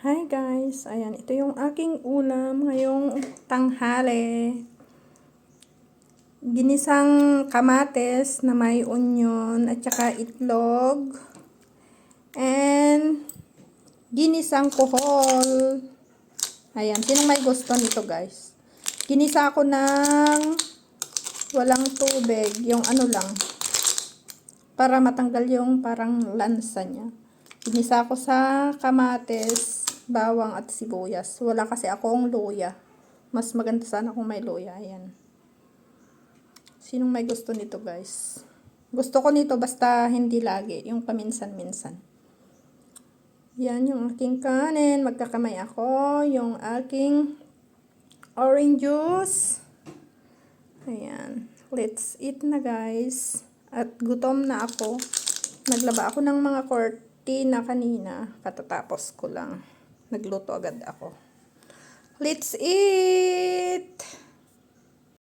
Hi guys, ayan, ito yung aking ulam ngayong tanghali. Ginisang kamates na may onion at saka itlog. And ginisang kohol. Ayan, sinong may gusto nito guys? Ginisa ko ng walang tubig, yung ano lang, para matanggal yung parang lansa niya. Ginisa ko sa kamates, bawang at sibuyas. Wala kasi akong luya. Mas maganda sana kung may luya. Ayan. Sinong may gusto nito guys? Gusto ko nito basta hindi lagi. Yung paminsan-minsan. Yan yung aking kanin. Magkakamay ako. Yung aking orange juice. Ayan. Let's eat na guys. At gutom na ako. Naglaba ako ng mga cortina kanina. Katatapos ko lang nagluto agad ako. Let's eat!